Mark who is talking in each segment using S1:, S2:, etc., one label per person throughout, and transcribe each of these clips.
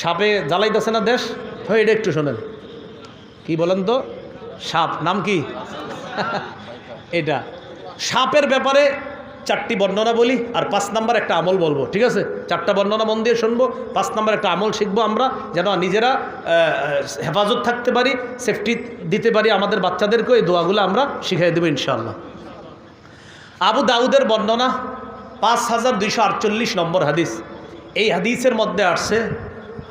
S1: সাপে জ্বালাইতেছে না দেশ? হয় এটা একটু শোনেন। কি বলেন তো? সাপ নাম কি? এটা। সাপের ব্যাপারে চারটি বর্ণনা বলি আর পাঁচ নাম্বার একটা আমল বলব ঠিক আছে? চারটা বর্ণনা মন দিয়ে শুনব পাঁচ নাম্বার একটা আমল শিখব আমরা যেন নিজেরা হেফাজত থাকতে পারি সেফটি দিতে পারি আমাদের বাচ্চাদেরকে এই দোয়াগুলো আমরা শিখাই দেবো ইনশাআল্লাহ। আবু দাউদের বর্ণনা পাঁচ হাজার দুইশো আটচল্লিশ নম্বর হাদিস। এই হাদিসের মধ্যে আসছে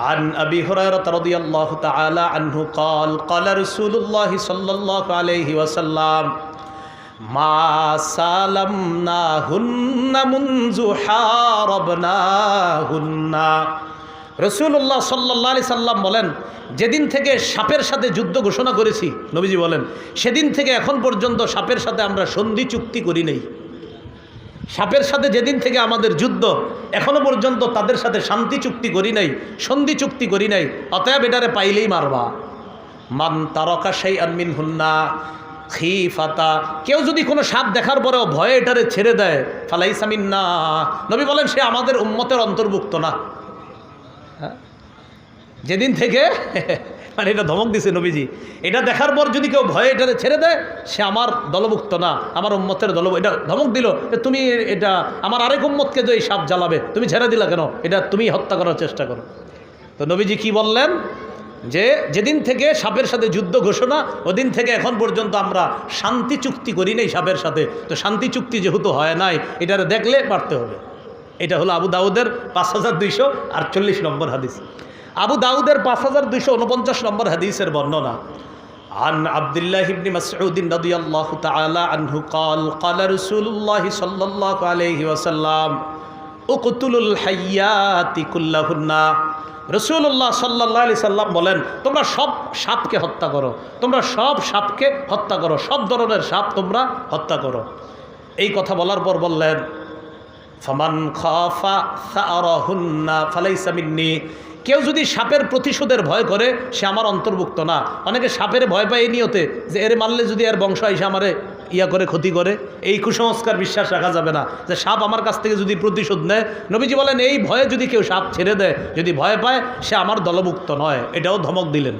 S1: عن أبي هريرة رضي الله تعالى عنه قال قال رسول الله صلى الله عليه وسلم ما سالمناهن منذ حاربناهن রসুল্লাহ সাল্লাহ আলি সাল্লাম বলেন যেদিন থেকে সাপের সাথে যুদ্ধ ঘোষণা করেছি নবীজি বলেন সেদিন থেকে এখন পর্যন্ত সাপের সাথে আমরা সন্ধি চুক্তি করি নেই সাপের সাথে যেদিন থেকে আমাদের যুদ্ধ, এখনও পর্যন্ত তাদের সাথে শান্তি চুক্তি করি নাই, সন্ধি চুক্তি করি নাই, অতএব এটারে পাইলেই মারবা। মান তারকা সেই আনমিন হুন্না খিফাতা। কেউ যদি কোনো সাপ দেখার পরেও ভয়ে এটারে ছেড়ে দেয় ফালাই সামিন না নবী বলেন, সে আমাদের উম্মতের অন্তর্ভুক্ত না। হ্যাঁ? যেদিন থেকে মানে এটা ধমক দিছে নবীজি। এটা দেখার পর যদি কেউ ভয়ে এটারে ছেড়ে দেয়, সে আমার দলভুক্ত না, আমার উম্মতের দল এটা ধমক দিল যে তুমি এটা, আমার আরেক উম্মতকে যে এই সাপ জ্বালাবে, তুমি ছেড়ে দিলা কেন? এটা তুমি হত্যা করার চেষ্টা করো। তো নবীজি কি বললেন? যে যেদিন থেকে সাপের সাথে যুদ্ধ ঘোষণা, ওদিন থেকে এখন পর্যন্ত আমরা শান্তি চুক্তি করি নাই সাপের সাথে। তো শান্তি চুক্তি যেহেতু হয় নাই, এটারে দেখলে পারতে হবে। এটা হলো আবু দাউদের পাঁচ হাজার দুইশো আটচল্লিশ নম্বর হাদিস আবু দাউদের পাঁচ হাজার দুইশো উনপঞ্চাশ নম্বর হাদিসের বর্ণনা عن عبد الله بن مسعود رضي الله تعالى عنه قال قال رسول الله صلى الله عليه وسلم اقتلوا الحيات كلهن রসুল্লাহ সাল্লাহ আলি সাল্লাম বলেন তোমরা সব সাপকে হত্যা করো তোমরা সব সাপকে হত্যা করো সব ধরনের সাপ তোমরা হত্যা করো এই কথা বলার পর বললেন ফমান খাফা সারাহুন্না ফালাইসা মিন্নি। কেউ যদি সাপের প্রতিশোধের ভয় করে, সে আমার অন্তর্ভুক্ত না। অনেকে সাপের ভয় পায় এই নিয়তে যে এর মারলে যদি এর বংশ এসে আমারে ইয়া করে, ক্ষতি করে। এই কুসংস্কার বিশ্বাস রাখা যাবে না। যে সাপ আমার কাছ থেকে যদি প্রতিশোধ নেয়, নবীজি বলেন, এই ভয়ে যদি কেউ সাপ ছেড়ে দেয়, যদি ভয় পায়, সে আমার দলভুক্ত নয়। এটাও ধমক দিলেন।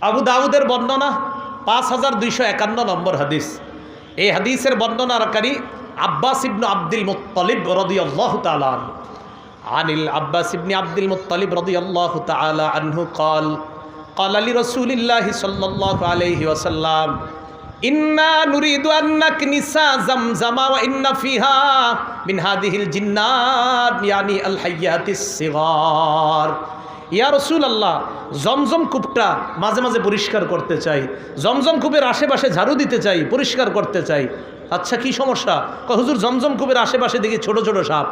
S1: আবু দাউদের বর্ণনা পাঁচ হাজার দুইশো একান্ন নম্বর হাদিস। এই হাদিসের বর্ণনাকারী আব্বাস ইবনু আব্দুল মুত্তালিব রদি আল্লাহ তালান আনিল আব্বাস ইবনি আব্দুল মুত্তালিব রদি আল্লাহ তালা আনহু কল قال لرسول الله صلى الله عليه وسلم إنا نريد أن نكنس زمزم وإن فيها من هذه الجنات يعني الحيات الصغار ইয়া রসুল আল্লাহ জমজম কূপটা মাঝে মাঝে পরিষ্কার করতে চাই, জমজম কূপের আশেপাশে ঝাড়ু দিতে চাই, পরিষ্কার করতে চাই। আচ্ছা কি সমস্যা? হুজুর, জমজম কূপের আশেপাশে দেখি ছোট ছোট সাপ।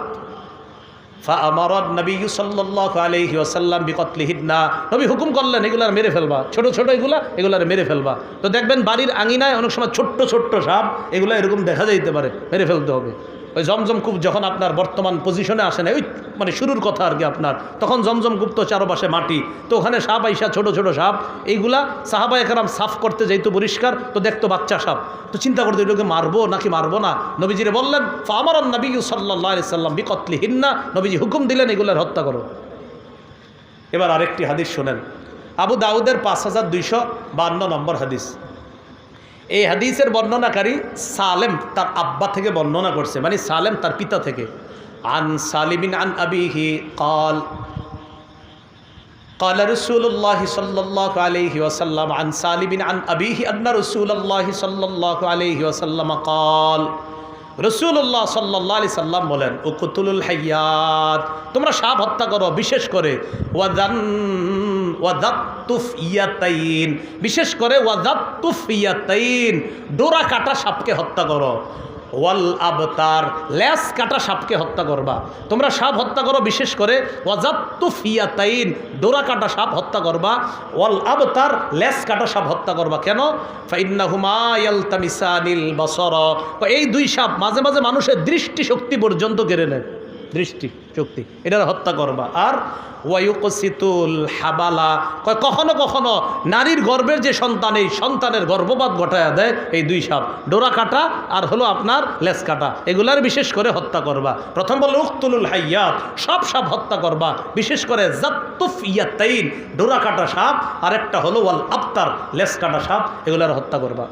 S1: নবী সাল্লাহ আলহি আসাল্লাম বিকতলিহিদনা নবী হুকুম করলেন এগুলার মেরে ফেলবা। ছোট ছোট এগুলা এগুলার মেরে ফেলবা। তো দেখবেন বাড়ির আঙিনায় অনেক সময় ছোট্ট ছোট্ট সাপ, এগুলো এরকম দেখা যাইতে পারে, মেরে ফেলতে হবে। ওই জমজম কূপ যখন আপনার বর্তমান পজিশনে আসে না ওই মানে শুরুর কথা আর কি আপনার, তখন জমজম কূপ তো চারপাশে মাটি, তো ওখানে সাপ আইসা ছোট ছোট সাপ, এইগুলা সাহাবা একরাম সাফ করতে যাইতো পরিষ্কার, তো দেখতো বাচ্চা সাপ, তো চিন্তা করতো এগুলোকে মারবো নাকি মারবো না? নবীজিরে বললেন আমার নবী সাল্লাহ সাল্লাম বিকতলি হিন্না নবীজি হুকুম দিলেন এগুলার হত্যা করো। এবার আরেকটি হাদিস শোনেন, আবু দাউদের পাঁচ হাজার দুইশো বান্ন নম্বর হাদিস। এই হাদিসের বর্ণনাকারী সালেম তার আব্বা থেকে বর্ণনা করছে মানে সালেম তার পিতা থেকে আন সালিমিন আন আবিহি কল قال رسول الله صلى الله عليه وسلم عن سالم عن أبيه أن رسول الله صلى الله عليه وسلم قال রসুল্লাহ সাল্লাহ আলি সাল্লাম বলেন উকুতুল হাইয়াত তোমরা সাপ হত্যা করো বিশেষ করে ওয়াদান ইয়াতাইন বিশেষ করে ইয়াতাইন ডোরা কাটা সাপকে হত্যা করো। ওয়াল আবতার, ল্যাস কাটা সাপকে হত্যা করবা। তোমরা সাপ হত্যা করো, বিশেষ করে ওয়াজাত্তু ফিয়াতাইন ডোরা কাটা সাপ হত্যা করবা। ওয়াল আবতার, ল্যাস কাটা সাপ হত্যা করবা। কেন? ফাইন্না হুমায়াল তামিসানিল বসর। এই দুই সাপ মাঝে মাঝে মানুষের দৃষ্টি শক্তি পর্যন্ত কেড়ে নেয়। দৃষ্টি, চুক্তি। এটার হত্যা করবা। আর ওয়ায়ুকসিতুল হাবালা। কখনো কখনো নারীর গর্ভের যে সন্তান, এই সন্তানের গর্ভপাত ঘটায়া দেয় এই দুই সাপ। ডোরা কাটা আর হলো আপনার লেস কাটা। এগুলার বিশেষ করে হত্যা করবা। প্রথম বলল, উক্তুলুল হাইয়াত। সব সাপ হত্যা করবা। বিশেষ করে জাত্তুফ ইয়াতাইন। ডোরা কাটা সাপ। আর একটা হলো, ওয়াল আফতার লেস কাটা সাপ। এগুলার হত্যা করবা।